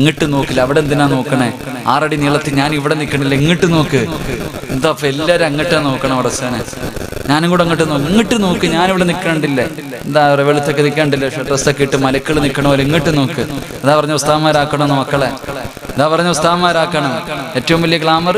അങ്ങോട്ട് നോക്കില്ല. അവിടെ എന്തിനാ നോക്കണേ? ആറടി നീളത്തിൽ ഞാൻ ഇവിടെ നിൽക്കണില്ല ഇങ്ങോട്ട് നോക്ക്? എന്താ അപ്പൊ എല്ലാരും അങ്ങോട്ടാ നോക്കണം അടച്ചാനെ ഞാനും കൂടെ അങ്ങോട്ട് നോക്കും. ഇങ്ങോട്ട് നോക്ക്. ഞാനിവിടെ നിൽക്കണ്ടില്ലേ എന്താ വെളുത്തൊക്കെ നിൽക്കണ്ടില്ലേ ഡ്രസ്സൊക്കെ ഇട്ട് മലക്കൾ നിൽക്കണ പോലെ ഇങ്ങോട്ട് നോക്ക്. അതാ പറഞ്ഞ ഉസ്താന്മാരാക്കണമെന്ന് മക്കളെ? ഇതാ പറഞ്ഞ ഉസ്താമാരാക്കണം ഏറ്റവും വലിയ ഗ്ലാമർ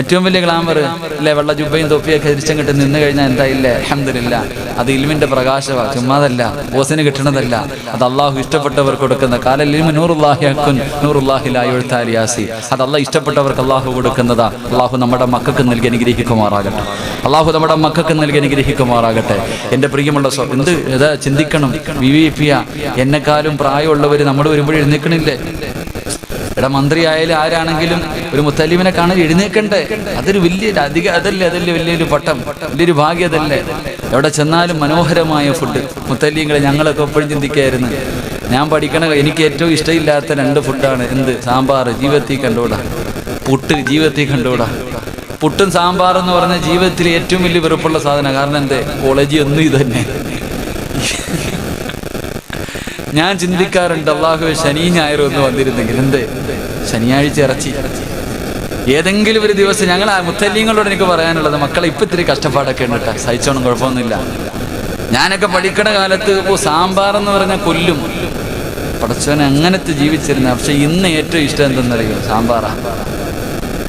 ഏറ്റവും വലിയ ഗ്ലാമർ അല്ലേ? വെള്ള ജുബയും തൊപ്പിയൊക്കെ ധരിച്ചങ്ങട്ട് നിന്ന് കഴിഞ്ഞാൽ എന്താ ഇല്ലേ? അഹമ്മദില്ല അത് ഇൽമിന്റെ പ്രകാശമാണ് ചുമ്മാതല്ല. ബോസിന് കിട്ടണതല്ല. അത് അള്ളാഹു ഇഷ്ടപ്പെട്ടവർ കൊടുക്കുന്ന കാലലിമ നൂറുല്ലാഹിയാക്കുൻ നൂറുല്ലാഹിലായുത്താലിയാസി അത് അള്ളാഹ് ഇഷ്ടപ്പെട്ടവർക്ക് അള്ളാഹു കൊടുക്കുന്നതാ. അള്ളാഹു നമ്മുടെ മക്കൾക്ക് നൽകി അനുഗ്രഹിക്കുമാറാകട്ടെ. അള്ളാഹു നമ്മുടെ മക്കൾക്ക് നൽകി അനുഗ്രഹിക്കുമാറാകട്ടെ. എന്റെ പ്രിയമുള്ള സ്വ എന്ത് ഏതാ ചിന്തിക്കണം? വി വി പിയ എന്നെക്കാളും പ്രായമുള്ളവർ നമ്മൾ വരുമ്പോൾ എഴുന്നേക്കണില്ലേ? എടാ മന്ത്രി ആയാലും ആരാണെങ്കിലും ഒരു മുത്തലീമിനെ കാണാൻ എഴുന്നേക്കണ്ടേ? അതൊരു വലിയ അധിക അതല്ലേ അതല്ലേ വലിയൊരു പട്ടം. വലിയൊരു ഭാഗ്യം അതല്ലേ. എവിടെ ചെന്നാലും മനോഹരമായ ഫുഡ് മുത്തല്ലീങ്ങളെ ഞങ്ങളൊക്കെ എപ്പോഴും ചിന്തിക്കായിരുന്നു. ഞാൻ പഠിക്കണ എനിക്ക് ഏറ്റവും ഇഷ്ടമില്ലാത്ത രണ്ട് ഫുഡാണ് എന്ത്? സാമ്പാർ. ജീവിതത്തിൽ കണ്ടുകൂടാ പുട്ട് ജീവിതത്തിൽ കണ്ടുകൂടാ പുട്ടും സാമ്പാർ എന്ന് പറഞ്ഞ ജീവിതത്തിൽ ഏറ്റവും വലിയ വെറുപ്പുള്ള സാധനം കാരണം എന്തേ? കോളേജ് ഒന്നും ഇത് തന്നെ ഞാൻ ചിന്തിക്കാറുണ്ട് അള്ളാഹു ശനി ഞായറും ഒന്ന് വന്നിരുന്നെങ്കിൽ എന്ത് ശനിയാഴ്ച ഇറച്ചി. ഏതെങ്കിലും ഒരു ദിവസം ഞങ്ങൾ ആ മുത്തല്യങ്ങളോട് എനിക്ക് പറയാനുള്ളത് മക്കളെ ഇപ്പൊ ഇത്തിരി കഷ്ടപ്പാടൊക്കെ ഉണ്ട് കേട്ടോ സഹിച്ചോണം കുഴപ്പമൊന്നുമില്ല. ഞാനൊക്കെ പഠിക്കണ കാലത്ത് ഇപ്പോൾ സാമ്പാർ എന്ന് പറഞ്ഞ കൊല്ലും പടച്ചോനെ അങ്ങനത്തെ ജീവിച്ചിരുന്ന പക്ഷെ ഇന്ന് ഏറ്റവും ഇഷ്ടം എന്തെന്നറിയോ? സാമ്പാറാ.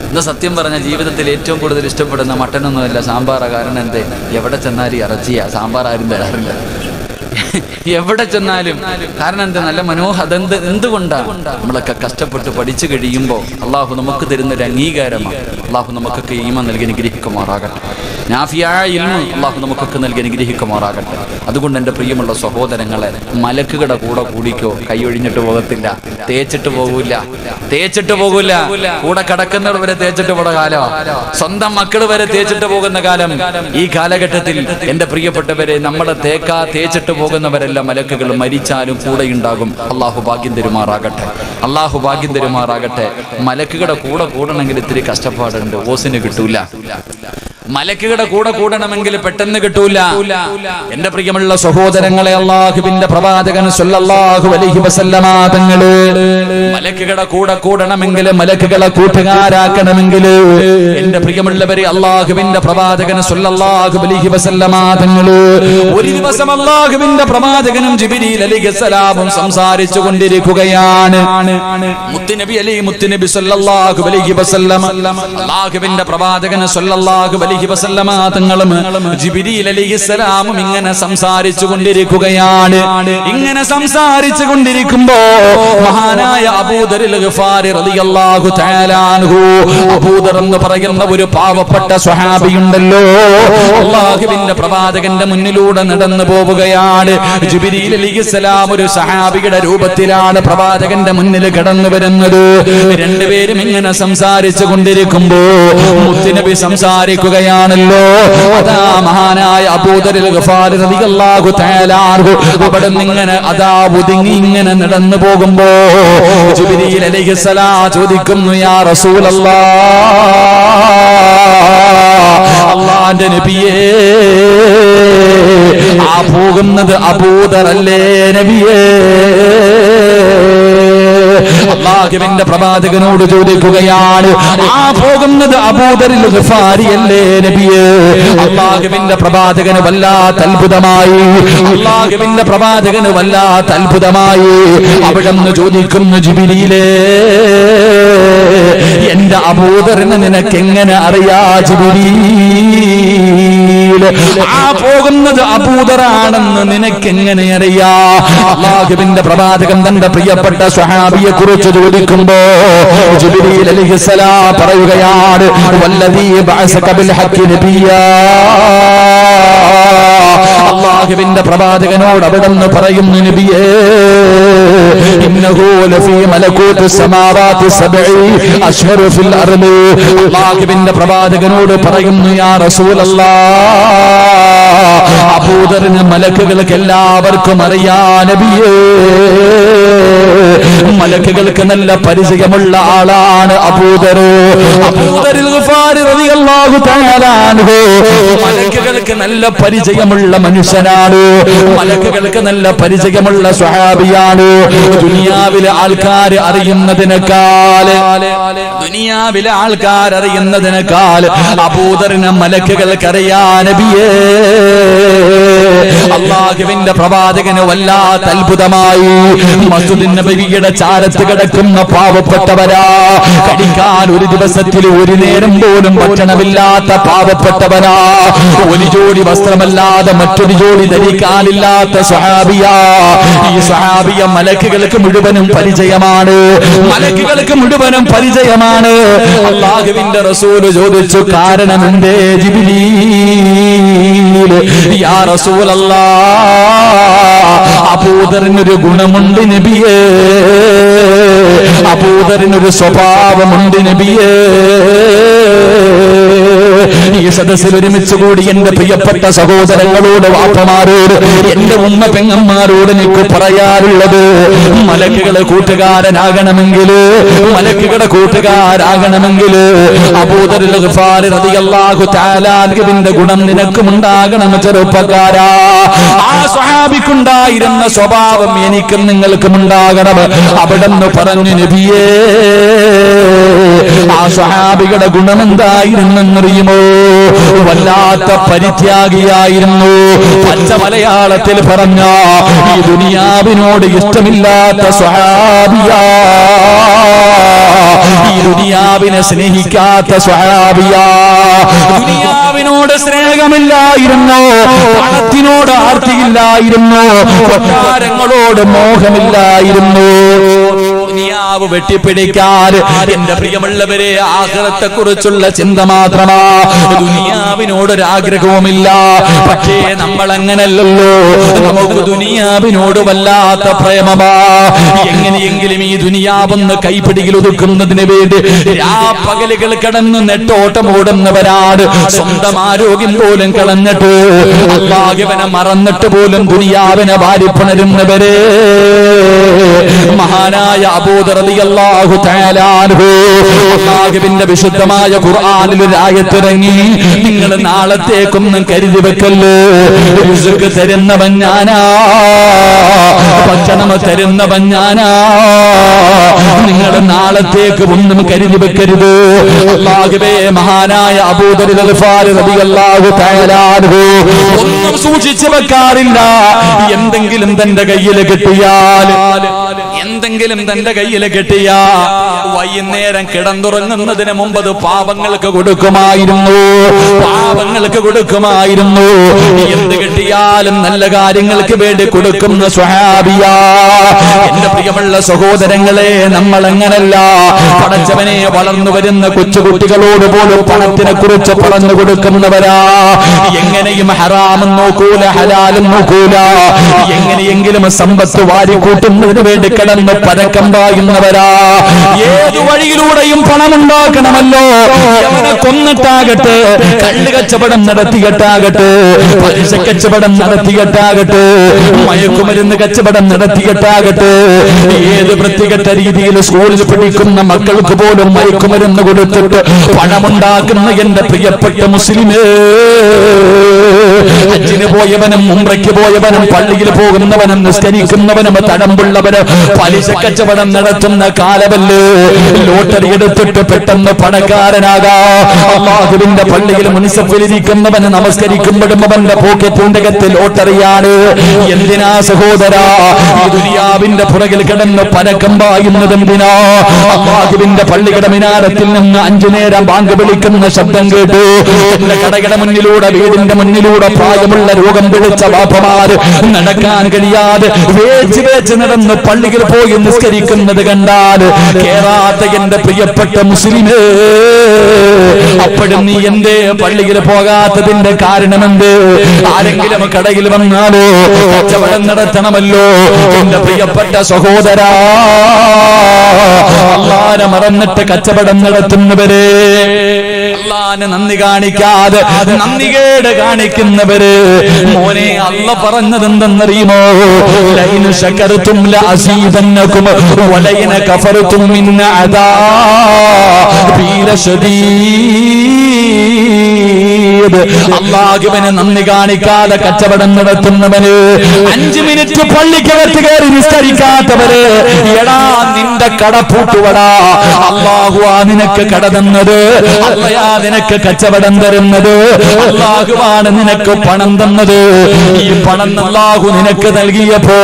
ഇന്ന് സത്യം പറഞ്ഞ ജീവിതത്തിൽ ഏറ്റവും കൂടുതൽ ഇഷ്ടപ്പെടുന്ന മട്ടനൊന്നുമല്ല സാമ്പാറാ. കാരണം എന്തേ? എവിടെ ചെന്നാലും ഇറച്ചിയാ. സാമ്പാർ ആരും തരാറില്ല. എവിടെ ചെന്നാലും. കാരണം എന്താ? നല്ല മനോഹ അതെന്ത് എന്തുകൊണ്ടാണ് നമ്മളൊക്കെ കഷ്ടപ്പെട്ട് പഠിച്ചു കഴിയുമ്പോൾ അള്ളാഹു നമുക്ക് തരുന്ന ഒരു അംഗീകാരമാണ് അള്ളാഹു നമുക്കൊക്കെ ഈമ നൽകി അനുഗ്രഹിക്കുമാറാകട്ടെ. നാഫിയായ ഇൽമ അള്ളാഹു നമുക്കൊക്കെ നൽകി അനുഗ്രഹിക്കുമാറാകട്ടെ. അതുകൊണ്ട് എന്റെ പ്രിയമുള്ള സഹോദരങ്ങളെ മലക്കുകളുടെ കൂടെ കൂടിക്കോ കൈയൊഴിഞ്ഞിട്ട് പോകത്തില്ല തേച്ചിട്ട് പോകൂല തേച്ചിട്ട് പോകൂല കൂടെ കിടക്കുന്നവർ വരെ തേച്ചിട്ട് പോണ കാലം. സ്വന്തം മക്കൾ വരെ തേച്ചിട്ട് പോകുന്ന കാലം. ഈ കാലഘട്ടത്തിൽ എന്റെ പ്രിയപ്പെട്ടവരെ നമ്മളെ തേക്കാ തേച്ചിട്ട് പോകുന്നവരെല്ലാം മലക്കുകൾ മരിച്ചാലും കൂടെ ഉണ്ടാകും. അള്ളാഹു ഭാഗ്യം തരുമാറാകട്ടെ. അള്ളാഹു ഭാഗ്യം തരുമാറാകട്ടെ. മലക്കുകളുടെ കൂടെ കൂടണമെങ്കിൽ ഇത്തിരി കഷ്ടപ്പാടുണ്ട് ഓസിന് കിട്ടൂല. മലക്കുകളുടെ കൂടെ കൂടണമെങ്കിൽ പെട്ടെന്ന് കിട്ടൂല. എന്റെ പ്രിയമുള്ള സഹോദരങ്ങളെ അള്ളാഹുവിന്റെ പ്രവാചകൻ സല്ലല്ലാഹു അലൈഹി വസല്ലമ തങ്ങൾ മലക്കുകളുടെ കൂടെ കൂടണമെങ്കിൽ മലക്കുകളെ കൂട്ടുകാരാക്കണമെങ്കിൽ എന്റെ പ്രിയമുള്ളവരെ അള്ളാഹുവിന്റെ പ്രവാചകൻ സല്ലല്ലാഹു അലൈഹി വസല്ലമ തങ്ങൾ ഒരു ദിവസം അള്ളാഹുവിന്റെ പ്രവാചകനും ജിബ്രീൽ അലൈഹിസ്സലാമും സംസാരിച്ചു കൊണ്ടിരിക്കുകയാണ്. മുത്തുനബി അലി മുത്തുനബി സല്ലല്ലാഹു അലൈഹി വസല്ലമ അള്ളാഹുവിന്റെ പ്രവാചകൻ സല്ലല്ലാഹു വസല്ലമ തങ്ങളും ജിബ്രീൽ അലൈഹിസ്സലാമും ഇങ്ങനെ സംസാരിച്ചു കൊണ്ടിരിക്കുകയാണ് ഇങ്ങനെ സംസാരിച്ചു കൊണ്ടിരിക്കുമ്പോ മഹാനായ അബൂദറിൽ ഗഫാരി റളിയല്ലാഹു തആല അൻഹു അബൂദർ എന്ന് പറയുന്ന ഒരു പാവപ്പെട്ട സ്വഹാബിയുണ്ടല്ലോ. അള്ളാഹുവിന്റെ പ്രവാചകന്റെ മുന്നിലൂടെ നടന്നു പോവുകയാണ്. ജിബ്രീൽ അലൈഹിസ്സലാം ഒരു സഹാബിയുടെ രൂപത്തിലാണ് പ്രവാചകന്റെ മുന്നിൽ കടന്നു വരുന്നത്. രണ്ടുപേരും ഇങ്ങനെ സംസാരിച്ചു കൊണ്ടിരിക്കുമ്പോ മുത്തുനബി സംസാരിക്കുകയാണല്ലോ അതാ മഹാനായ അബൂദരിൽ ഗഫാരി റളിയല്ലാഹു തആല അൻഹു. അവിടെ ഇങ്ങനെ അതാ ഒതുങ്ങി ഇങ്ങനെ നടന്നു പോകുമ്പോ ജിബ്രീൽ അലൈഹിസ്സലാം ചോദിക്കുന്നു യാ റസൂലല്ലാ അള്ളാന്റെ നബിയേ ആ പോകുന്നത് അബൂദറല്ലേ നബിയേ? അള്ളാഹുവിന്റെ പ്രവാചകനോട് ചോദിക്കുകയാണ് ആ പോകുന്നത് അബൂദറിൽ ഗഫാരിയല്ലേ നബിയേ? അള്ളാഹുവിന്റെ പ്രവാചകന് വല്ലാത്ത അത്ഭുതമായി അള്ളാഹുവിന്റെ പ്രവാചകന് വല്ലാത്ത അത്ഭുതമായി. അവിടെ നിന്ന് ചോദിക്കുന്നു ജിബിലിയിലേ എന്റെ അബൂദറിന് നിനക്ക് എങ്ങനെ അറിയാ ജിബിലീ? ആ പോകുന്നത് അബൂദറാണെന്ന് നിനക്ക് എങ്ങനെ അറിയാ? അള്ളാഹുവിന്റെ പ്രവാചകൻ തന്റെ പ്രിയപ്പെട്ട സ്വഹാബിയെ കുറിച്ച് ചോദിക്കുമ്പോ പറയുകയാണ് നബിയാ. അള്ളാഹുവിന്റെ പ്രവാചകനോട് അവിടെന്ന് പറയുന്നു നബിയേ അള്ളാഹുവിന്റെ പ്രവാചകനോട് പറയുന്നു യാ റസൂലല്ലാഹ് അബൂദറിന് മലക്കുകൾക്ക് എല്ലാവർക്കും അറിയാ നബിയേ. മലക്കുകൾക്ക് നല്ല പരിചയമുള്ള ആളാണ് അൻഹു. മലക്കുകൾക്ക് നല്ല പരിചയമുള്ള മനുഷ്യനാണ്. മലക്കുകൾക്ക് നല്ല പരിചയമുള്ള സ്വഹാബിയാണ്. ദുനിയാവിലെ ആൾക്കാർ അറിയുന്നതിനേക്കാൾ ദുനിയാവിലെ ആൾക്കാർ അറിയുന്നതിനേക്കാൾ അബൂദറിനെ മലക്കുകൾക്കറിയാ നബിയേ. അള്ളാഹുവിന്റെ പ്രവാചകന് വല്ലാത്ത അത്ഭുതമായി മസ്ജിദുൻ നബിയുടെ ചാരത്ത് കിടക്കുന്ന പാവപ്പെട്ടവരാ. കടിക്കാൻ ഒരു ദിവസത്തിൽ ഒരു നേരം പോലും ഭക്ഷണമില്ലാത്ത പാവപ്പെട്ടവരാ ഒരു ജോഡി വസ്ത്രമല്ലാതെ മറ്റൊരു ജോഡി ധരിക്കാനില്ലാത്ത സ്വഹാബിയാ. ഈ സ്വഹാബിയ മലക്കുകൾക്ക് മുഴുവനും പരിചയമാണ്. മലക്കുകൾക്ക് മുഴുവനും പരിചയമാണ്. അള്ളാഹുവിന്റെ റസൂൽ ചോദിച്ചു കാരണം എന്തേ ജിബിലീൽ? യാ റസൂലല്ലാ അബൂദറിനൊരു ഗുണമുണ്ട് നബിയേ. അബൂദറിനൊരു സ്വഭാവമുണ്ട് നബിയേ. ഈ സദസ്സിൽ ഒരുമിച്ച് കൂടി എന്റെ പ്രിയപ്പെട്ട സഹോദരങ്ങളോട് വാപ്പമാരോട് എന്റെ ഉമ്മ പെങ്ങന്മാരോട് എനിക്ക് പറയാറുള്ളത് മലക്കുകളെ കൂട്ടുകാരനാകണമെങ്കിൽ മലക്കുകളെ കൂട്ടുകാരാകണമെങ്കിൽ അബൂദറിന്റെ ഗുണം നിനക്കും ഉണ്ടാകണം ചെറുപ്പക്കാരാ. ആ സ്വഹാബിക്കുണ്ടായിരുന്ന സ്വഭാവം എനിക്കും നിങ്ങൾക്കും ഉണ്ടാകണം അവിടെന്ന് പറഞ്ഞു നബിയേ ആ സ്വഹാബികളുടെ ഗുണം എന്തായിരുന്നെന്നറിയുമോ? വല്ലാത്ത പരിത്യാഗിയായിരുന്നു. പച്ച മലയാളത്തിൽ പറഞ്ഞ ഈ ദുനിയാവിനോട് ഇഷ്ടമില്ലാത്ത സ്വഹാബിയാ. ഈ ദുനിയാവിനെ സ്നേഹിക്കാത്ത സ്വഹാബിയ. ദുനിയാവിനോട് സ്നേഹമില്ലായിരുന്നു പണത്തിനോട് ആർത്തിയില്ലായിരുന്നു കൊട്ടാരങ്ങളോട് മോഹമില്ലായിരുന്നു. ദുനിയാവ് വെട്ടിപ്പിടിക്കാൻ എന്റെ പ്രിയമുള്ളവരെ ആഹ്ലത്തെ കുറിച്ചുള്ള ചിന്ത മാത്രമാ. ദുനിയാവിനോടൊരാഗ്രഹവുമില്ല. പക്ഷേ നമ്മൾ അങ്ങനല്ലല്ലോ നമുക്ക് ദുനിയാവിനോട് വല്ലാത്ത പ്രേമമാ. എങ്ങനെയെങ്കിലും ഈ ദുനിയാവൊന്ന് കൈപ്പിടിയിൽ ഒതുക്കുന്നതിന് വേണ്ടി രാപ്പകലുകൾ കടന്ന് നെട്ടോട്ടം ഓടുന്നവരാണ്. സ്വന്തം ആരോഗ്യം പോലും കളഞ്ഞിട്ട് അള്ളാഹുവിനെ മറന്നിട്ട് പോലും ദുനിയാവിനെ വാരിപ്പണരുന്നവരെ. മഹാനായ അബൂദറിയാഹു അള്ളാഹുവിന്റെ വിശുദ്ധമായ ഖുർആനിൽ ഒരു ആയത്തിറങ്ങി നിങ്ങൾ നാളത്തേക്കൊന്നും കരുതി വെക്കല്ലോ. റിസ്ക് തരുന്നവൻ ഞാനാ. ഭക്ഷണം തരുന്നവൻ ഞാനാ. നിങ്ങൾ നാളത്തേക്ക് ഒന്നും കരുതി വെക്കരുത്. അല്ലാഹുവേ മഹാനായ അബൂദറിയാഹു ഒന്നും സൂക്ഷിച്ചു വെക്കാറില്ല. എന്തെങ്കിലും തന്റെ കയ്യിൽ കിട്ടിയാൽ എന്തെങ്കിലും തന്റെ കയ്യിൽ കിട്ടിയ വൈകുന്നേരം കിടന്നുറങ്ങുന്നതിന് മുമ്പ് അത് പാപങ്ങൾക്ക് കൊടുക്കുമായിരുന്നു. പാപങ്ങൾക്ക് കൊടുക്കുമായിരുന്നു. എന്ത് കിട്ടിയാലും നല്ല കാര്യങ്ങൾക്ക് വേണ്ടി കൊടുക്കുന്ന സ്വഹാബിയ എന്റെ പ്രിയമുള്ള സഹോദരങ്ങളെ നമ്മൾ അങ്ങനല്ല പടച്ചവനെ വളർന്നു വരുന്ന കൊച്ചുകുട്ടികളോട് പോലും പണത്തിനെ കുറിച്ച് പറഞ്ഞു കൊടുക്കുന്നവരാ. എങ്ങനെയും ഹറാമും നോക്കൂല ഹലാലും നോക്കൂല. എങ്ങനെയെങ്കിലും സമ്പത്ത് വാരി കൂട്ടുന്നതിന് വേണ്ടി കിടന്ന് പരക്കം പായുന്നവരാ. ഏത് വഴിയിലൂടെയും പണമുണ്ടാക്കണമല്ലോ. കൊന്നിട്ടാകട്ടെ കള്ള് കച്ചവടം നടത്തിയിട്ടാകട്ടെ പലിശ കച്ചവടം നടത്തിയിട്ടാകട്ടെ മയക്കുമരുന്ന് കച്ചവടം നടത്തിയിട്ടാകട്ടെ. ഏത് വൃത്തികെട്ട രീതിയിൽ സ്കൂളിൽ പഠിക്കുന്ന മക്കൾക്ക് പോലും മയക്കുമരുന്ന് കൊടുത്തിട്ട് പണമുണ്ടാക്കുന്ന എന്റെ പ്രിയപ്പെട്ട മുസ്ലിമേ. ഹജ്ജിന് പോയവനും ഉമ്രയ്ക്ക് പോയവനും പള്ളിയിൽ പോകുന്നവനും നിസ്കരിക്കുന്നവനും തടമ്പുള്ളവന് പലിശ കച്ചവടം നടത്തുന്ന കാലമല്ലേ? ലോട്ടറി എടുത്തിട്ട് പെട്ടെന്ന് പണക്കാരനാകാ. അള്ളാഹുവിന്റെ പള്ളിയിൽ മുനിസപ്പിലിരിക്കുന്നവന് നമസ്കരിക്കുമ്പോഴും അവന്റെ പോക്കറ്റുണ്ടകത്ത് കത്ത് ലോട്ടറിയാണ്. എന്തിനാ സഹോദരാ? ദുനിയാവിന്റെ പുറകിൽ കിടന്ന് പരക്കം പായുന്നത് അള്ളാഹുവിന്റെ പള്ളിയുടെ മിനാരത്തിൽ നിന്ന് അഞ്ചു നേരം ബാങ്ക് വിളിക്കുന്ന ശബ്ദം കേട്ടു. എന്റെ കടയുടെ മുന്നിലൂടെ വീടിന്റെ മുന്നിലൂടെ പ്രായമുള്ള രോഗം പിടിച്ച ബാപ്പമാര് നടക്കാൻ കഴിയാതെ വേച്ച് വേച്ച് നടന്ന് പള്ളിയിൽ പോയി നിസ്കരിക്കുന്നത് കണ്ടാൽ കേറാത്ത എന്റെ പ്രിയപ്പെട്ട മുസ്ലിമേ അപ്പോഴും നീ എന്തേ പള്ളിയിൽ പോകാത്തതിന്റെ കാരണമെന്ത്? ആരെങ്കിലും കടയിൽ വന്നാലോ കച്ചവടം നടത്തണമല്ലോ എന്റെ പ്രിയപ്പെട്ട സഹോദരാ മറന്നിട്ട് കച്ചവടം നടത്തുന്നവരെ. അള്ളാനെ നന്ദി കാണിക്കാതെ നന്ദികേട് കാണിക്കുന്നവര്. മോനെ അള്ള പറഞ്ഞത് എന്തെന്നറിയുമോ ലൈന ലഅസീദന്നകും വലൈന കഫർത്തും അദാ. ശദീദ് നൽകിയത് അള്ളാഹുവിന് നന്ദി കാണിക്കാതെ കച്ചവടം നടത്തുന്നവന് അഞ്ചു മിനിറ്റ് പള്ളിക്കകത്ത് കയറി നിസ്കരിക്കാത്തവര് എടാ നിന്റെ കട പൂട്ടുവടാ. അള്ളാഹു ആ നിനക്ക് കട തന്നത്. അല്ലയാ നിനക്ക് കച്ചവടം തരുന്നത്. അള്ളാഹുവാണ് നിനക്ക് പണം തന്നത്. ഈ പണം അള്ളാഹു നിനക്ക് നൽകിയപ്പോ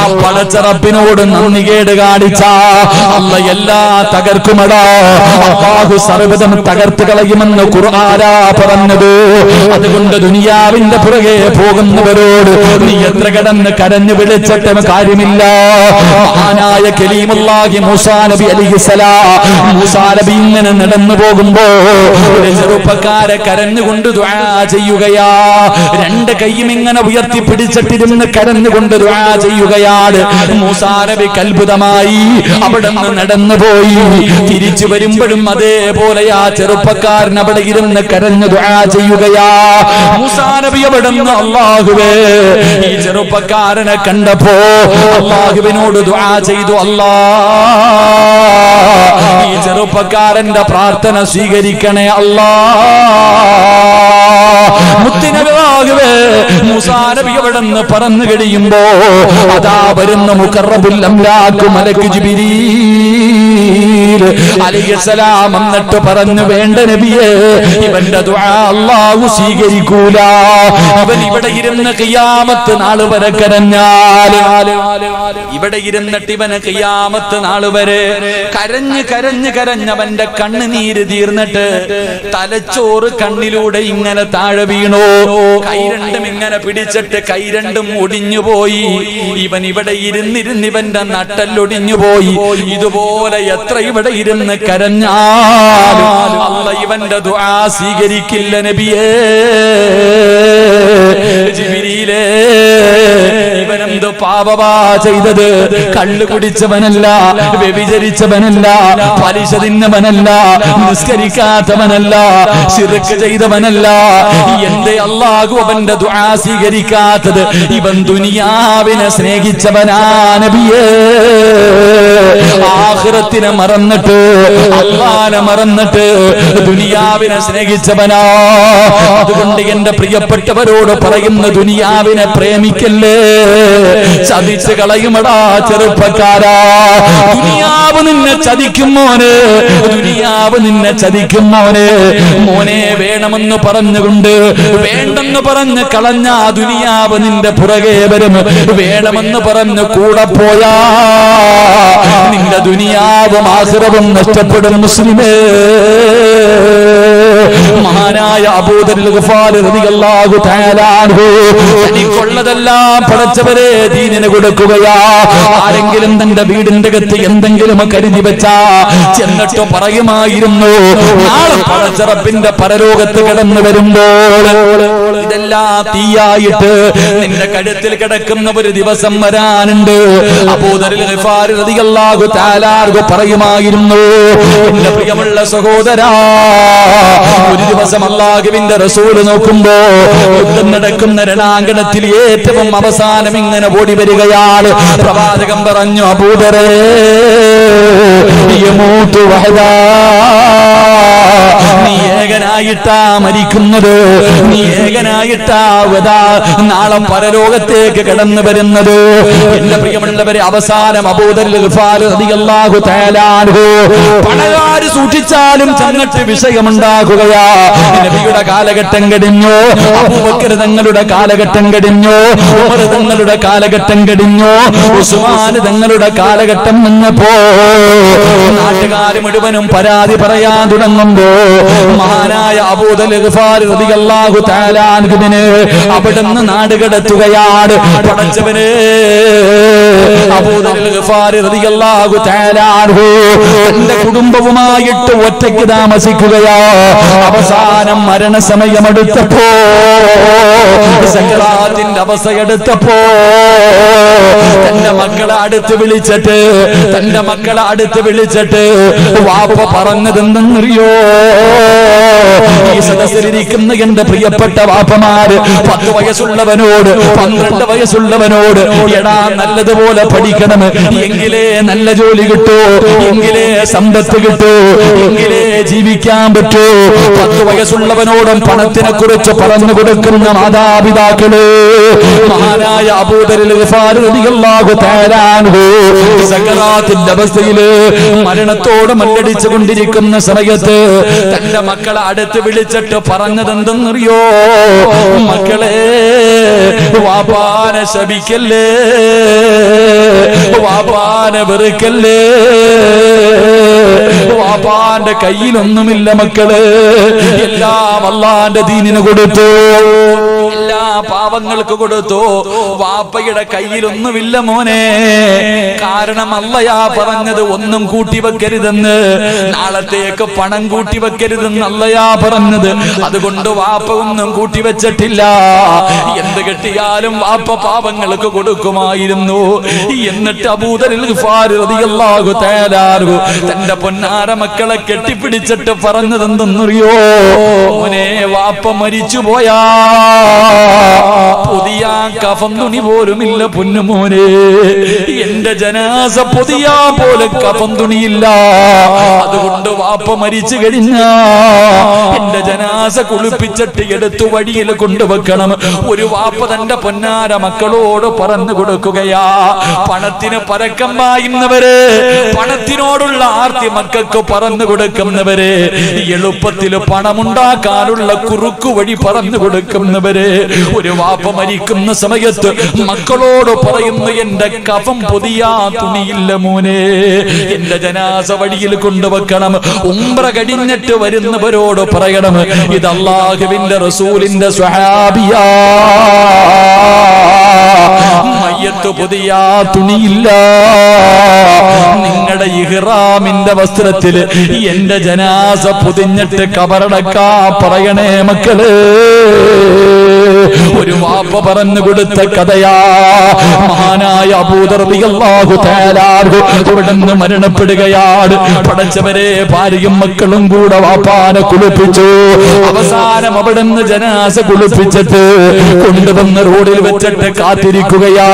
ആ പടച്ചറപ്പിനോട് നന്ദി കേട് കാണിച്ച അല്ല എല്ലാ തകർക്കുമടാ. അള്ളാഹു സർവതം തകർത്ത് കളയുമെന്ന് കുറാരാ പറഞ്ഞത്? അതുകൊണ്ട് ദുനിയാവിന്റെ പുറകെ പോകുന്നവരോട് നീ എത്ര കടന്ന് കരഞ്ഞു വിളിച്ചിട്ട് കാര്യമില്ല. മഹാനായ കലീമുല്ലാഹി മൂസാ നബി അലിഹിസലാം മൂസാ നബി ഇങ്ങനെ നടന്നു പോകുമ്പോ ചെറുപ്പക്കാരെ കരഞ്ഞുകൊണ്ട് ചെയ്യുകയാ. രണ്ട് കൈയും ഇങ്ങനെ ഉയർത്തി പിടിച്ചിട്ടിരുന്ന് കരഞ്ഞുകൊണ്ട് ചെയ്യുകയാണ്. മൂസാ നബി കൽബുതമായി അവിടെ നിന്ന് നടന്നു പോയി. തിരിച്ചു വരുമ്പോഴും അതേപോലെ ആ ചെറുപ്പക്കാരൻ അവിടെ ഇരുന്ന് കരഞ്ഞു ചെയ്യുകയാ. മൂസാ നബി അവിടെ നിന്ന് അള്ളാഹുവേ ഈ ചെറുപ്പക്കാരനെ കണ്ടപ്പോ അള്ളാഹുവിനോട് ദുആ ചെയ്തു അല്ലാ. ഈ ചെറുപ്പക്കാരന്റെ പ്രാർത്ഥന സ്വീകരിക്കണേ അല്ലാ. നബി അവിടെ നിന്ന് പറന്നു കഴിയുമ്പോ അതാ വരുന്ന മുഖറബുൽ അംലാക്ക് മലക്ക് ജിബിരീൽ അലൈഹിസ്സലാം എന്നിട്ട് പറഞ്ഞു വേണ്ട നബിയെ ഇവന്റെ അല്ലാഹു സ്വീകരിക്കൂല. ഇവൻ ഇവിടെ ഇരുന്ന് കിയാമത്ത് നാൾ വരെ കരഞ്ഞാൽ ഇവിടെ ഇരുന്നിട്ട് ഇവന് കിയാമത്ത് നാൾ വരെ കരഞ്ഞ് കരഞ്ഞ് കരഞ്ഞവന്റെ കണ്ണുനീര് തീർന്നിട്ട് തലച്ചോറ് കണ്ണിലൂടെ ഇങ്ങനെ താഴെ വീണു. കൈ രണ്ടും ഇങ്ങനെ പിടിച്ചിട്ട് കൈ രണ്ടും ഒടിഞ്ഞു പോയി ഇവൻ ഇവിടെ ഇരുന്നിരുന്ന് ഇവന്റെ നട്ടല്ലൊടിഞ്ഞു പോയി ഇതുപോലെ എത്ര ഇവിടെ ഇരുന്ന് കരഞ്ഞാൽ ഇവന്റെ ദുആ സ്വീകരിക്കില്ല നബിയേ. പാപമാ ചെയ്തത്. കള്ളു കുടിച്ചവനല്ല വ്യഭിചരിച്ചവനല്ല പലിശ തിന്നവനല്ല നിസ്കരിക്കാത്തവനല്ല ശിർക്ക് ചെയ്തവനല്ല. എന്റെ അള്ളാഹു അവന്റെ ദുആ സ്വീകരിക്കാത്തത് ഇവൻ ദുനിയാവിനെ സ്നേഹിച്ചവനാ നബിയേ. ആഖിറത്തിനെ മറന്നിട്ട് അള്ളാനെ മറന്നിട്ട് ദുനിയാവിനെ സ്നേഹിച്ചവനാ. അതുകൊണ്ട് എന്റെ പ്രിയപ്പെട്ടവരോട് പറയുന്ന ദുനിയാവിനെ പ്രേമിക്കല്ലേ? ചതിച്ച് കളയുമടാ ചെറുപ്പക്കാരാ. ദുനിയാവ് നിന്നെ ചതിക്കും മോനെ. ദുനിയാവ് നിന്നെ ചതിക്കും മോനെ. മോനെ വേണമെന്ന് പറഞ്ഞുകൊണ്ട് വേണ്ടെന്ന് പറഞ്ഞ് കളഞ്ഞ ദുനിയാവ് നിന്റെ പുറകെ വരും. വേണമെന്ന് പറഞ്ഞ് കൂടെ പോയാ നിന്റെ ദുനിയാവും ആശ്രവും നഷ്ടപ്പെടും മുസ്ലിമേ. മഹാനായ അൻഹു. തനിക്കുള്ളതെല്ലാം പടച്ചവരെ ദീനിന് കൊടുക്കുകയാ? ആരെങ്കിലും തന്റെ വീടിന്റെ അകത്ത് എന്തെങ്കിലും കരുതി വെച്ചാ? ചെന്നിട്ട് പറയുമായിരുന്നു. നാളെ പരലോകത്ത് കിടന്നു വരുമ്പോൾ ഇതെല്ലാം തീയായിട്ട് നിന്റെ കഴുത്തിൽ കിടക്കുന്ന ഒരു ദിവസം വരാനുണ്ട് പറയുമായിരുന്നു എന്റെ പ്രിയമുള്ള സഹോദരാ ഒരു ദിവസം അള്ളാഹുവിന്റെ റസൂൽ നോക്കുമ്പോ യുദ്ധം നടക്കുന്ന രണാങ്കണത്തിൽ ഏറ്റവും അവസാനം ഇങ്ങനെ ഓടി വരികയാണ് പ്രവാചകം പറഞ്ഞു അബൂദരേ മൂത്തു വഹദാ. ഏകനായിട്ടാ മരിക്കുന്നത്. നീ ഏകനായിട്ടാ വദാ നാളെ പരലോകത്തേക്ക് കടന്നു വരുന്നത്. എന്റെ പ്രിയമുള്ളവരെ അവസാനം പണകാര് സൂക്ഷിച്ചാലും ചെന്നിട്ട് വിഷയമുണ്ടാകുകയാ. നബിയുടെ കാലഘട്ടം കഴിഞ്ഞു അബൂബക്കർ തങ്ങളുടെ കാലഘട്ടം കഴിഞ്ഞു ഉമർ തങ്ങളുടെ കാലഘട്ടം കഴിഞ്ഞു ഉസ്മാൻ തങ്ങളുടെ കാലഘട്ടം വന്നപ്പോ നാട്ടുകാർ മുഴുവനും പരാതി പറയാൻ തുടങ്ങുമ്പോ മഹാനായ അബൂദൽ റളിയല്ലാഹു തആല അൻഹുവിന് അവിടുന്ന് നാട് കടത്തുകയാണ്. പടച്ചവന് തന്റെ കുടുംബവുമായിട്ട് ഒറ്റയ്ക്ക് താമസിക്കുകയാ. അവസാനം മരണസമയമെടുത്തപ്പോ സങ്കടാത്തിന്റെ അവസ്ഥയെടുത്തപ്പോ തന്റെ മക്കളെ അടുത്ത് വിളിച്ചിട്ട് തന്റെ മക്കളെ അടുത്ത് വിളിച്ചിട്ട് വാപ്പ പറഞ്ഞത് എന്തെന്നറിയോ ഈ സദസ്സിലിരിക്കുന്ന എന്റെ പ്രിയപ്പെട്ട വാപ്പമാര് പത്ത് വയസ്സുള്ളവനോട് പന്ത്രണ്ട് വയസ്സുള്ളവനോട് എടാ നല്ലതുപോലെ പഠിക്കണം. എങ്കിലേ നല്ല ജോലി കിട്ടൂ എങ്കിലേ സമ്പത്ത് കിട്ടൂ എങ്കിലേ ജീവിക്കാൻ പറ്റൂ. പത്ത് വയസ്സുള്ളവനോടും പണത്തിനെ കുറിച്ച് പറഞ്ഞു കൊടുക്കുന്ന മാതാപിതാക്കൾ മഹാനായ സകറാത്തിന്റെ അവസ്ഥയിൽ മരണത്തോട് മല്ലടിച്ചു കൊണ്ടിരിക്കുന്ന സമയത്ത് തന്റെ മക്കളെ അടുത്ത് വിളിച്ചിട്ട് പറഞ്ഞതെന്തെന്നറിയോ? മക്കളെ വാപ്പാനെ ശപിക്കല്ലേ? വാപ്പാനെ വെറുക്കല്ലേ? വാപ്പാന്റെ കയ്യിലൊന്നുമില്ല മക്കൾ. എല്ലാം അള്ളാന്റെ ദീനിന് കൊടുത്തു. പാവങ്ങൾക്ക് കൊടുത്തു. വാപ്പയുടെ കയ്യിലൊന്നുമില്ല മോനെ. കാരണം അല്ലയാ പറഞ്ഞത് ഒന്നും കൂട്ടി വെക്കരുതെന്ന്. നാളത്തേക്ക് പണം കൂട്ടി വെക്കരുതെന്ന് അല്ലയാ പറഞ്ഞത്. അതുകൊണ്ട് വാപ്പ ഒന്നും കൂട്ടി വെച്ചിട്ടില്ല. എന്ത് കിട്ടിയാലും വാപ്പ പാവങ്ങൾക്ക് കൊടുക്കുമായിരുന്നു. എന്നിട്ട് അബൂതരിൽ റളിയല്ലാഹു തആല അൻഹു തന്റെ പൊന്നാര മക്കളെ കെട്ടിപ്പിടിച്ചിട്ട് പറഞ്ഞതെന്തെന്നറിയോ? മോനെ വാപ്പ മരിച്ചു പോയാ പുതിയ കഫം തുണി പോലുമില്ല പൊന്നുമോനെ. എന്റെ ജനാസ പുതിയ പോലെ കഫം തുണിയില്ല. അതുകൊണ്ട് വാപ്പ മരിച്ചു കഴിഞ്ഞ എന്റെ ജനാസ കുളിപ്പിച്ചിട്ട് എടുത്തു വഴിയിൽ കൊണ്ടുവെക്കണം. ഒരു വാപ്പ തന്റെ പൊന്നാര മക്കളോട് പറഞ്ഞു കൊടുക്കുകയാ. പണത്തിന് പരക്കം വായുന്നവര് പണത്തിനോടുള്ള ആർത്തി മക്കൾക്ക് പറഞ്ഞു കൊടുക്കുന്നവര് എളുപ്പത്തിൽ പണമുണ്ടാക്കാനുള്ള കുറുക്കു വഴി പറഞ്ഞു കൊടുക്കുന്നവര് ഒരു വാപ്പ മരിക്കുന്ന സമയത്ത് മക്കളോട് പറയുന്നു എന്റെ കഫം പുതിയ തുണിയില്ല മോനെ. എന്റെ ജനാസ വഴിയിൽ കൊണ്ടുവെക്കണം. ഉംറ കഴിഞ്ഞിട്ട് വരുന്നവരോട് പറയണം ഇത് അള്ളാഹുവിന്റെ റസൂലിന്റെ സ്വഹാബിയാ. മയ്യത്ത് പുതിയ തുണിയില്ല. നിങ്ങളുടെ ഇഹ്റാമിന്റെ വസ്ത്രത്തിൽ എന്റെ ജനാസ പൊതിഞ്ഞിട്ട് കബറടക്കാ പറയണേ മക്കൾ. ഒരു വാപ്പ പറഞ്ഞു കൊടുത്ത കഥയാ. മഹാനായ അവിടുന്ന് മരണപ്പെടുകയാണ്. പടച്ചവരെ ഭാര്യയും മക്കളും കൂടെ വാപ്പാനെ കുളിപ്പിച്ചു. അവസാനം അവിടുന്ന് ജനാസ കുളിപ്പിച്ചിട്ട് കൊണ്ടുവന്ന് റോഡിൽ വെച്ചിട്ട് കാത്തിരിക്കുകയാ.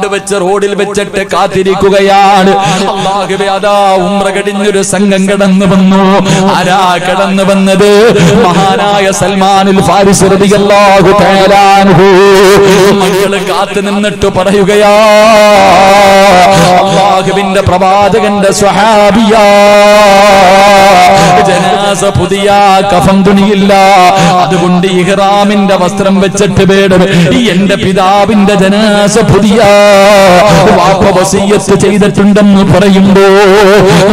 കൊണ്ടുവച്ച് റോഡിൽ വെച്ചിട്ട് കാത്തിരിക്കുകയാണ്. അള്ളാഹുവേ അതാ ഉമ്ര കഴിഞ്ഞൊരു സംഘം കടന്നു വന്നു. ആരാ കടന്നു വന്നത്? മഹാനായ സൽമാനുൽ ഫാരിസ് റളിയല്ലാഹു മക്കൾ കാത്തു നിന്നിട്ട് പറയുകയാ പ്രവാചകന്റെ സ്വഹാബിയാ. ജനാസ പുതിയ കഫം തുണിയില്ല. അതുകൊണ്ട് ഇഹ്റാമിന്റെ വസ്ത്രം വെച്ചിട്ട് വേണം. എന്റെ പിതാവിന്റെ ജനാസ പുതിയ വാപ്പ ചെയ്തിട്ടുണ്ടെന്ന് പറയുമ്പോ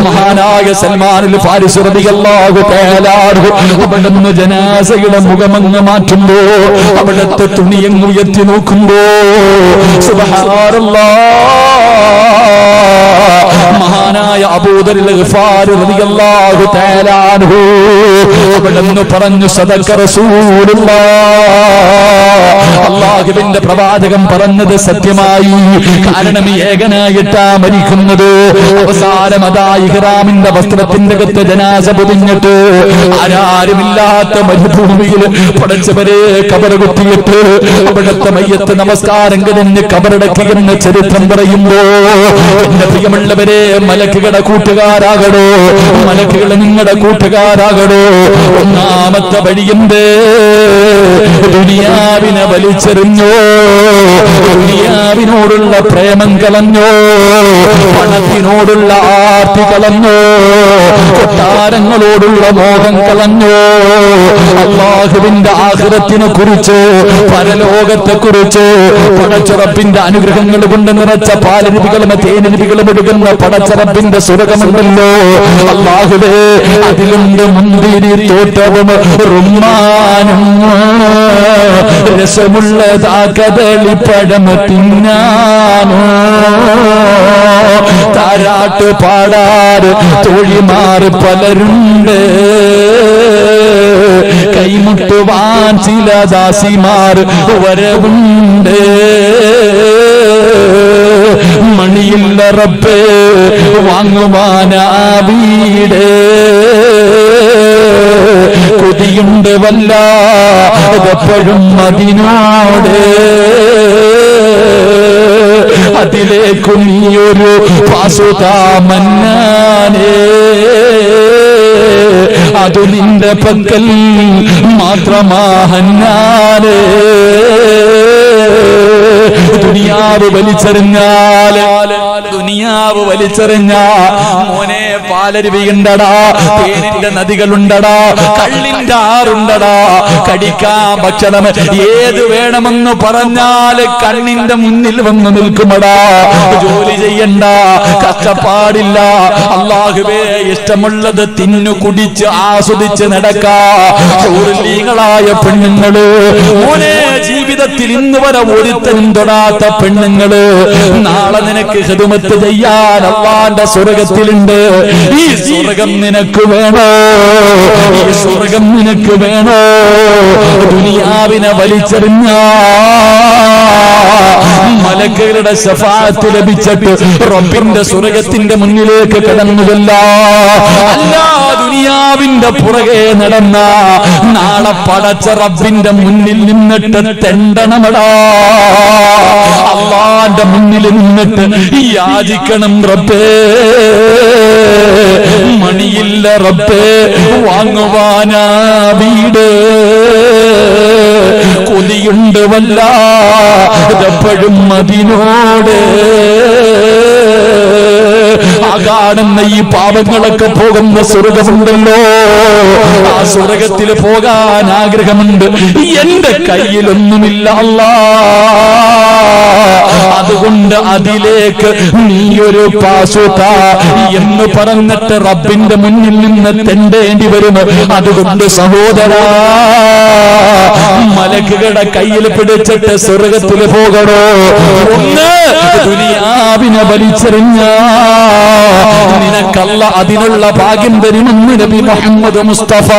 മഹാനായ സൽമാനിൽ അവിടുന്ന് ജനാസയുടെ മുഖമങ്ങ് മാറ്റുമ്പോ അവിടുത്തെ തുണിയങ്ങ് ഉയർത്തി നോക്കുമ്പോ സുബ്ഹാനല്ലാഹ് മഹാനായ അൻഹു. പറഞ്ഞു സദക്ക റസൂലുള്ളാഹ്. അള്ളാഹുവിന്റെ പ്രവാചകം പറഞ്ഞത് സത്യമായി. കാരണം ഏകനായിട്ടാ മരിക്കുന്നത്. അവസാനം അതാ ഇഹ്റാമിന്റെ വസ്ത്രത്തിന്റെ അകത്ത് ജനാസ പൊതിഞ്ഞിട്ട് ആരാരുമില്ലാത്ത മരുഭൂമിയിൽ പടച്ചവരെ കബർ കുത്തിയിട്ട് അവിടുത്തെ മയ്യത്ത് നമസ്കാരം കഴിഞ്ഞ് കബറടക്കിയെന്ന് ചരിത്രം പറയുമ്പോ എന്റെ പ്രിയമുള്ളവരെ മലക്കുകളുടെ കൂട്ടുകാരാകടോ. മലക്കുകൾ നിങ്ങളുടെ കൂട്ടുകാരാകടോ. ഒന്നാമത്തെ വഴിയുണ്ട് ദുനിയാവിനെ വലിച്ചെറിഞ്ഞോ? ദുനിയാവിനോടുള്ള പ്രേമം കളഞ്ഞോ പണത്തിനോടുള്ള ആർത്തി കളഞ്ഞോ കൊട്ടാരങ്ങളോടുള്ള മോഹം കളഞ്ഞോ അള്ളാഹുവിന്റെ ആഹൃതത്തിനെ കുറിച്ച് പരലോകത്തെ കുറിച്ച് പടച്ചുറപ്പിന്റെ അനുഗ്രഹങ്ങൾ കൊണ്ട് നിറച്ച പാലരുവികളും തേനരുവികളും എടുക്കുന്ന പടച്ചറപ്പിന്റെ സുരകമുണ്ടല്ലോ. അള്ളാഹുവേ അതിലുണ്ട് മുന്തിരി തോട്ടവും റുമാനും രസമുള്ളതാ കദളിപ്പഴം തിന്നാനോ താരാട്ട് പാടാറ് തൊഴിമാറ് പലരുണ്ട്. കൈമുട്ടുവാൻ ചില ദാസിമാർ വരവുണ്ട്. മണിയില്ല റബ്ബേ വാങ്ങുവാനാ വീട്. കൊതിയുണ്ട് വല്ല എപ്പോഴും അതിലേക്കും ഈ ഒരു പാസുതാമന്നാനേ. അതു നിന്റെ പക്കൽ മാത്രമാഹന്നാനേ ദുനിയാവ് വലിച്ചെറിഞ്ഞാൽ ദുനിയാവ് വലിച്ചെറിഞ്ഞ മോനെ പാലരുവിയുണ്ടടാ തേനിന്റെ നദികളുണ്ടടാ കള്ളിന്റെ ആറുണ്ടടാ കടിക്കാൻ ഭക്ഷണം ഏത് വേണമെന്ന് പറഞ്ഞാൽ കണ്ണിന്റെ മുന്നിൽ വന്ന് നിൽക്കുമടാ. ജോലി ചെയ്യണ്ട കഷ്ടപ്പാടില്ല. അള്ളാഹുവേ ഇഷ്ടമുള്ളത് തിന്നു കുടിച്ച് ആസ്വദിച്ച് നടക്കാ. പെണ്ണുങ്ങൾ മോനെ ജീവിതത്തിൽ ഇന്ന് വരെ ഒരുത്തനും തൊടാത്ത പെണ്ണുങ്ങൾ? നാളെ നിനക്ക് ഹെതുമത്ത് ചെയ്യാൻ അള്ളാന്റെ സ്വർഗത്തിലുണ്ട്. ഈ സ്വർഗം നിനക്ക് വേണോ? ഈ സ്വർഗം നിനക്ക് വേണോ? ദുനിയാവിനെ വലിച്ചെറിഞ്ഞ മലക്കുകളുടെ ശഫാത്ത് ലഭിച്ചിട്ട് റബ്ബിന്റെ സ്വർഗത്തിന്റെ മുന്നിലേക്ക് കിടന്നുവല്ല. അല്ല ദുനിയാവിന്റെ പുറകെ നടന്ന നാളെ പടച്ച റബ്ബിന്റെ മുന്നിൽ നിന്നിട്ട് തെണ്ടണമടാ. അള്ളാന്റെ മുന്നിൽ നിന്നിട്ട് യാചിക്കണം റബ്ബേ. മണിയില്ല റബ്ബേ വാങ്ങുവാനാ വീട്. കൊതിയുണ്ട് വല്ല എപ്പോഴും അതിനോട് കാണുന്ന ഈ പാപങ്ങളൊക്കെ പോകുന്ന സ്വർഗമുണ്ടല്ലോ. ആ സ്വർഗത്തിൽ പോകാൻ ആഗ്രഹമുണ്ട്. എന്റെ കയ്യിലൊന്നുമില്ല അല്ല. അതുകൊണ്ട് അതിലേക്ക് നീയൊരു പാസുത എന്ന് പറഞ്ഞിട്ട് റബ്ബിന്റെ മുന്നിൽ നിന്ന് തെണ്ടേണ്ടി വരും. അതുകൊണ്ട് സഹോദരാ മലക്കുകളുടെ കയ്യിൽ പിടിച്ചിട്ട് സ്വർഗത്തിൽ പോകണോ? ഒന്ന് ദുനിയാവിനെ വലിച്ചെറിഞ്ഞ. നിനക്കല്ല അതിനുള്ള ഭാഗ്യം തരുമെന്ന് നബി മുഹമ്മദ് മുസ്തഫ.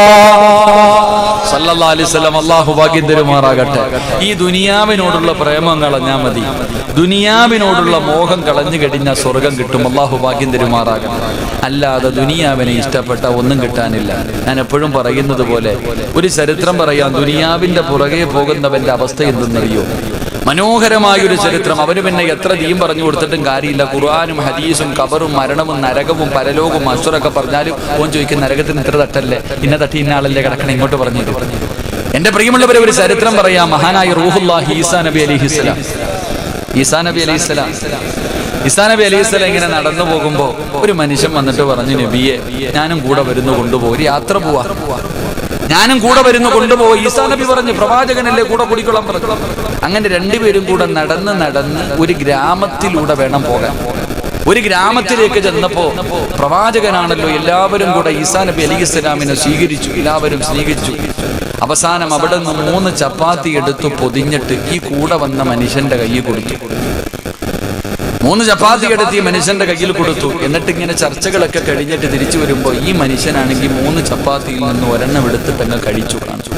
സല്ലല്ലാഹു അലൈഹി വസല്ലം അള്ളാഹു ഭാഗ്യം തരുമാറാകട്ടെ. ഈ ദുനിയാവിനോടുള്ള പ്രേമം കളഞ്ഞാ മതി. ദുനിയാവിനോടുള്ള മോഹം കളഞ്ഞു കഴിഞ്ഞാൽ സ്വർഗം കിട്ടും. അള്ളാഹു ഭാഗ്യം തരുമാറാകട്ടെ. അല്ലാതെ ദുനിയാവിനെ ഇഷ്ടപ്പെട്ട ഒന്നും കിട്ടാനില്ല. ഞാൻ എപ്പോഴും പറയുന്നത് പോലെ ഒരു ചരിത്രം പറയാം ദുനിയാവിന്റെ പുറകെ പോകുന്നവന്റെ അവസ്ഥ എന്തെന്നറിയോ? മനോഹരമായ ഒരു ചരിത്രം. അവന് പിന്നെ എത്ര ദീം പറഞ്ഞു കൊടുത്തിട്ടും കാര്യമില്ല. ഖുർആാനും ഹദീസും കബറും മരണവും നരകവും പരലോകവും അസുറൊക്കെ പറഞ്ഞാലും ഓൻ ചോദിക്കും നരകത്തിന് ഇത്ര തട്ടല്ലേ? ഇന്ന തട്ടി ഇന്ന ആളല്ലേ കിടക്കണം? ഇങ്ങോട്ട് പറഞ്ഞു എന്റെ പ്രിയമുള്ളവരെ ഒരു ചരിത്രം പറയാം. മഹാനായ റൂഹുല്ലാഹി ഈസാ നബി അലിഹിസ്സലാം ഈസാ നബി അലിഹിസ്സലാം ഇസാ നബി അലിഹിസ്സലാം ഇങ്ങനെ നടന്നു പോകുമ്പോ ഒരു മനുഷ്യൻ വന്നിട്ട് പറഞ്ഞു നബിയെ ഞാനും കൂടെ വരുന്നു കൊണ്ടുപോകും. ഒരു യാത്ര പോവാ. ഞാനും കൂടെ വരുന്നു കൊണ്ടുപോകും. ഈസാ നബി പറഞ്ഞു പ്രവാചകനല്ലേ കൂടെ കുടിക്കൊള്ളാൻ പറഞ്ഞു. അങ്ങനെ രണ്ടുപേരും കൂടെ നടന്ന് നടന്ന് ഒരു ഗ്രാമത്തിലൂടെ വേണം പോകാൻ. ഒരു ഗ്രാമത്തിലേക്ക് ചെന്നപ്പോ പ്രവാചകനാണല്ലോ എല്ലാവരും കൂടെ ഈസാ നബി അലി ഇസ്ലാമിനെ സ്വീകരിച്ചു എല്ലാവരും സ്വീകരിച്ചു അവസാനം അവിടെ നിന്ന് മൂന്ന് ചപ്പാത്തി എടുത്ത് പൊതിഞ്ഞിട്ട് ഈ കൂടെ വന്ന മനുഷ്യന്റെ കയ്യിൽ കൊടുത്തു. മൂന്ന് ചപ്പാത്തി എടുത്ത് ഈ മനുഷ്യന്റെ കയ്യിൽ കൊടുത്തു. എന്നിട്ട് ഇങ്ങനെ ചർച്ചകളൊക്കെ കഴിഞ്ഞിട്ട് തിരിച്ചു വരുമ്പോൾ ഈ മനുഷ്യനാണെങ്കിൽ മൂന്ന് ചപ്പാത്തിയിൽ നിന്ന് ഒരെണ്ണം എടുത്തിട്ട് അങ്ങ് കഴിച്ചു. കാണിച്ചു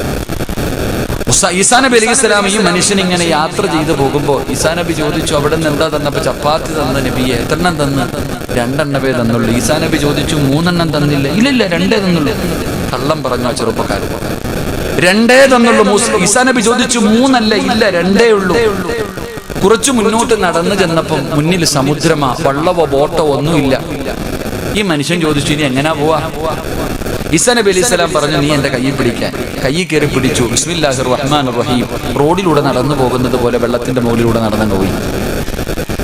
ഈസാ നബി അലൈഹി സ്വലാം ഈ മനുഷ്യൻ ഇങ്ങനെ യാത്ര ചെയ്തു പോകുമ്പോൾ ഈസാ നബി ചോദിച്ചു അവിടെ നിന്ന് എന്താ തന്നപ്പോ ചപ്പാത്തി തന്ന നബിയെ? എത്രണ്ണം തന്ന്? രണ്ടെണ്ണവേ തന്നുള്ളൂ. ഈസാ നബി ചോദിച്ചു മൂന്നെണ്ണം തന്നില്ല? ഇല്ലില്ല രണ്ടേ തന്നുള്ളൂ. കള്ളം പറഞ്ഞ ചെറുപ്പക്കാർ ചെറുപ്പക്കാരൻ രണ്ടേ തന്നുള്ളൂ മൂസ്- ഈസാ നബി ചോദിച്ചു മൂന്നല്ല ഇല്ല രണ്ടേ ഉള്ളൂ. കുറച്ചു മുന്നോട്ട് നടന്നു ചെന്നപ്പം മുന്നിൽ സമുദ്രമാ വള്ളവോ ബോട്ടോ ഒന്നുമില്ല. ഈ മനുഷ്യൻ ചോദിച്ചു ഇനി എങ്ങനാ പോവാ? ഇസ നബി അലൈഹി സ്വലാം പറഞ്ഞു നീ എന്റെ കൈ പിടിക്കാൻ. കൈ കയറി പിടിച്ചു. ബിസ്മില്ലാഹിർ റഹ്മാൻ റഹീം റോഡിലൂടെ നടന്നു പോകുന്നത് പോലെ വെള്ളത്തിന്റെ മുകളിലൂടെ നടന്നു പോയി.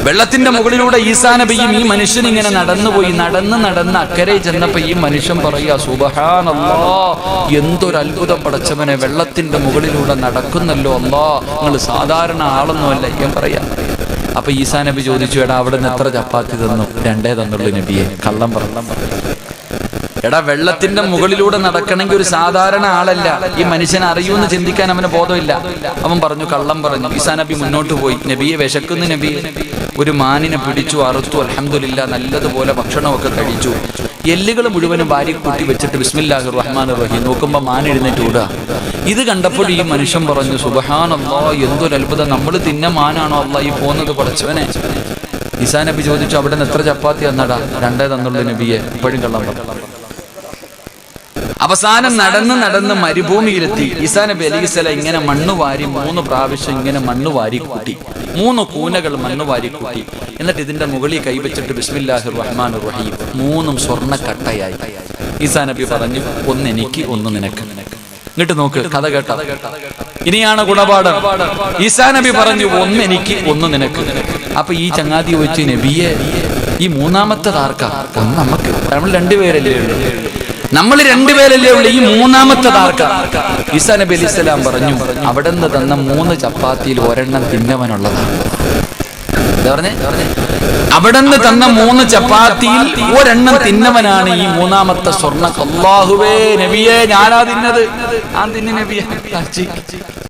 വെള്ളത്തിന്റെ മുകളിലൂടെ ഈസാ നബിയും ഈ മനുഷ്യൻ ഇങ്ങനെ നടന്നുപോയി നടന്ന് നടന്ന് അക്കരെ ചെന്നപ്പോ ഈ മനുഷ്യൻ പറയുക സുബഹാനല്ലോ എന്തൊരു അത്ഭുതം പടച്ചവനെ. വെള്ളത്തിന്റെ മുകളിലൂടെ നടക്കുന്നല്ലോ അല്ലോ. നിങ്ങൾ സാധാരണ ആളൊന്നുമല്ല ഞാൻ പറയാ. അപ്പൊ ഈസാ നബി ചോദിച്ചു എടാ അവിടെ നിന്ന് എത്ര ചപ്പാത്തി തന്നു? രണ്ടേ തന്നുള്ളൂ നബിയെ. കള്ളം പറഞ്ഞു. എടാ വെള്ളത്തിന്റെ മുകളിലൂടെ നടക്കണമെങ്കിൽ ഒരു സാധാരണ ആളല്ല. ഈ മനുഷ്യൻ അറിയൂന്ന് ചിന്തിക്കാൻ അവന് ബോധമില്ല. അവൻ പറഞ്ഞു കള്ളം പറഞ്ഞു. ഈസാ നബി മുന്നോട്ട് പോയി. നബിയെ വിശക്കുന്ന നബി. ഒരു മാനിനെ പിടിച്ചു അറുത്തു. അലഹമില്ല നല്ലതുപോലെ ഭക്ഷണമൊക്കെ കഴിച്ചു. എല്ലുകൾ മുഴുവനും ഭാര്യ കൂട്ടി വെച്ചിട്ട് ബിസ്മില്ലാഹി റഹ്മാൻ റഹീം. നോക്കുമ്പോൾ മാൻ എഴുന്നേറ്റ് വിടുക ഇത് കണ്ടപ്പോൾ ഈ മനുഷ്യൻ പറഞ്ഞു സുബഹാനല്ലോ എന്തൊരു അത്ഭുതം. നമ്മൾ തിന്ന മാനാണോ അല്ല ഈ പോകുന്നത് പഠിച്ചവനെ നബി ചോദിച്ചു അവിടെ നിന്ന് എത്ര ചപ്പാത്തി തന്നടാ? രണ്ടേ തന്നുള്ള നബിയെ. ഇപ്പോഴും കള്ളം പറഞ്ഞു അവസാനം നടന്ന് നടന്ന് മരുഭൂമിയിലെത്തി. ഈസാ നബി ഇങ്ങനെ മണ്ണ് വാരി മൂന്ന് പ്രാവശ്യം ഇങ്ങനെ മണ്ണ് വാരി കൂട്ടി. മൂന്ന് കൂനകൾ മണ്ണ് വാരി കൂട്ടി. എന്നിട്ട് ഇതിന്റെ മുകളിൽ കൈവച്ചിട്ട് ബിസ്മില്ലാഹിർ റഹ്മാൻ റഹീം. മൂന്നും സ്വർണക്കട്ടയായി. ഈസാ നബി പറഞ്ഞു ഒന്ന് എനിക്ക് ഒന്ന് നിനക്ക്. എന്നിട്ട് നോക്ക് കഥ കേട്ട. ഇനിയാണ് ഗുണപാഠം. ഈസാ നബി പറഞ്ഞു ഒന്ന് എനിക്ക് ഒന്ന് നിനക്ക്. അപ്പൊ ഈ ചങ്ങാതി ചോദിച്ചു നബിയെ ഈ മൂന്നാമത്തെ ആർക്കാ? ഒന്ന് നമുക്ക്. നമ്മൾ രണ്ടുപേരല്ലേ ഉള്ളൂ. നമ്മൾ രണ്ടുപേരല്ലേ ഉള്ളു ഈ മൂന്നാമത്തെ ആർക്കാ ഈസാ നബി അലി സ്വലാം പറഞ്ഞു അവിടെ നിന്ന് തന്ന മൂന്ന് ചപ്പാത്തിയിൽ ഒരെണ്ണം തിന്നവനുള്ളതാണ്. അവിടെ നിന്ന് തന്ന മൂന്ന് ചപ്പാത്തിയിൽ ഒരെണ്ണം തിന്നവനാണ് ഈ മൂന്നാമത്തെ സ്വർണ. അല്ലാഹുവേ നബിയെ ഞാനാ തിന്നത്. ആ തിന്നു നബിയെ.